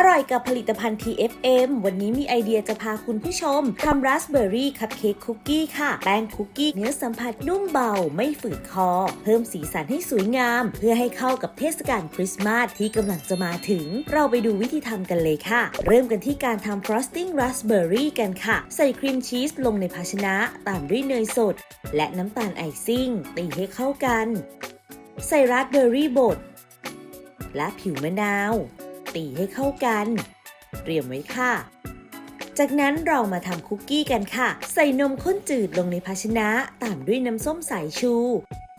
อร่อยกับผลิตภัณฑ์ TFM วันนี้มีไอเดียจะพาคุณผู้ชมทำราสเบอร์รี่คัพเค้กคุกกี้ค่ะ แป้งคุกกี้เนื้อสัมผัสนุ่มเบาไม่ฝืดคอ เพิ่มสีสันให้สวยงาม เพื่อให้เข้ากับเทศกาลคริสต์มาสที่กำลังจะมาถึง เราไปดูวิธีทำกันเลยค่ะ เริ่มกันที่การทำฟรอสติ้งราสเบอร์รี่กันค่ะ ใส่ครีมชีสลงในภาชนะ ตามด้วยเนยสด และน้ำตาลไอซิ่งตีให้เข้ากัน ใส่ราสเบอร์รี่บดและผิวมะนาว ตีให้เข้ากัน เตรียมไว้ค่ะ จากนั้นเรามาทำคุกกี้กันค่ะ ใส่นมข้นจืดลงในภาชนะตามด้วยน้ำส้มสายชู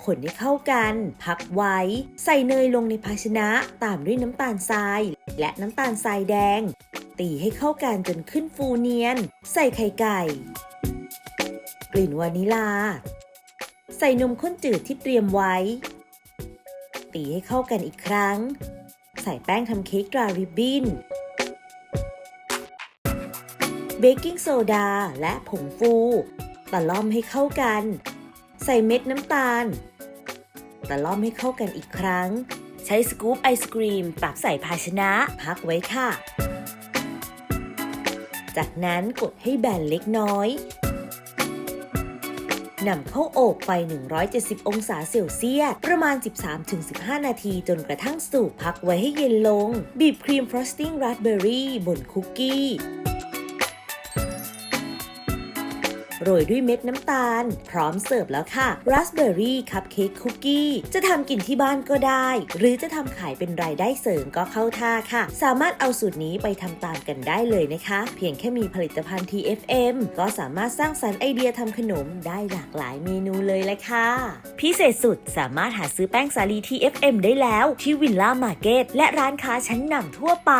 คนให้เข้ากัน พักไว้ ใส่เนยลงในภาชนะตามด้วยน้ำตาลทราย และน้ำตาลทรายแดง ตีให้เข้ากันจนขึ้นฟูเนียน ใส่ไข่ไก่ กลิ่นวานิลา ใส่นมข้นจืดที่เตรียมไว้ ตีให้เข้ากันอีกครั้ง ใส่แป้งทำเค้กดราริบบิ้นเบกกิ้งโซดาและผงฟูตะล่อมให้เข้ากัน ใส่เม็ดน้ำตาลตะล่อมให้เข้ากันอีกครั้ง ใช้สกู๊ปไอศกรีมตักใส่ภาชนะพักไว้ค่ะ จากนั้นกดให้แบนเล็กน้อย นำเข้าอบไป 170 องศาเซลเซียส ประมาณ 13-15 นาทีจนกระทั่งสุกพักไว้ให้เย็นลง บีบครีมฟรอสติ้งราสเบอร์รี่บนคุกกี้ โรยด้วยเม็ดน้ำตาล พร้อมเสิร์ฟแล้วค่ะราสเบอร์รี่คัพเค้กคุกกี้จะทำกินที่บ้านก็ได้ หรือจะทำขายเป็นรายได้เสริมก็เข้าท่าค่ะ สามารถเอาสูตรนี้ไปทำตามกันได้เลยนะคะ เพียงแค่มีผลิตภัณฑ์ TFM ก็สามารถสร้างสรรค์ไอเดียทำขนมได้หลากหลายเมนูเลยเลยค่ะ พิเศษสุดสามารถหาซื้อแป้งสาลี TFM ได้แล้วที่วิลล่ามาร์เก็ตและร้านค้าชั้นนำทั่วไป